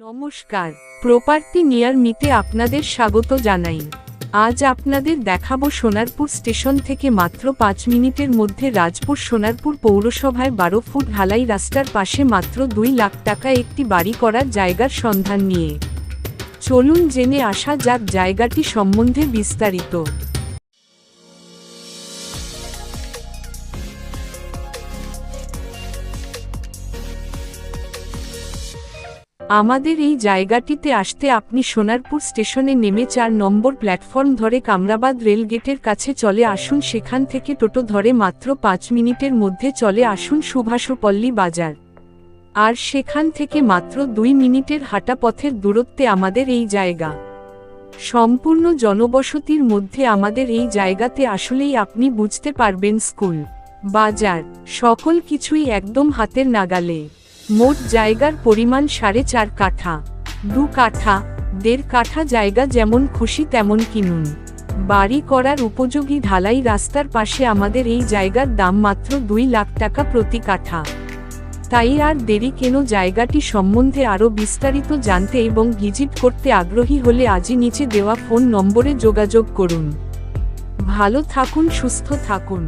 নমস্কার, property near মিতে আপনাদের স্বাগত জানাই। আজ আপনাদের দেখাবো সোনারপুর স্টেশন থেকে মাত্র পাঁচ মিনিটের মধ্যে রাজপুর সোনারপুর পৌরসভায় বারো ফুট ঢালাই রাস্তার পাশে মাত্র দুই লাখ টাকা একটি বাড়ি করার জায়গার সন্ধান নিয়ে। চলুন জেনে আসা যাক জায়গাটি সম্বন্ধে বিস্তারিত। আমাদের এই জায়গাটিতে আসতে আপনি সোনারপুর স্টেশনে নেমে চার নম্বর প্ল্যাটফর্ম ধরে কামরাবাদ রেলগেটের কাছে চলে আসুন। সেখান থেকে টোটো ধরে মাত্র পাঁচ মিনিটের মধ্যে চলে আসুন সুভাষপল্লী বাজার। আর সেখান থেকে মাত্র দুই মিনিটের হাঁটা পথের দূরত্বে আমাদের এই জায়গা। সম্পূর্ণ জনবসতির মধ্যে আমাদের এই জায়গাতে আসলেই আপনি বুঝতে পারবেন স্কুল, বাজার, সকল কিছুই একদম হাতের নাগালে। মোট জায়গার পরিমাণ সাড়ে চার কাঠা। দু কাঠা, দেড় কাঠা জায়গা যেমন খুশি তেমন কিনুন। বাড়ি করার উপযোগী ঢালাই রাস্তার পাশে আমাদের এই জায়গার দাম মাত্র দুই লাখ টাকা প্রতি কাঠা। তাই আর দেরি কেন জায়গাটি সম্বন্ধে আরও বিস্তারিত জানতে এবং ভিজিট করতে আগ্রহী হলে আজই নিচে দেওয়া ফোন নম্বরে যোগাযোগ করুন। ভালো থাকুন, সুস্থ থাকুন।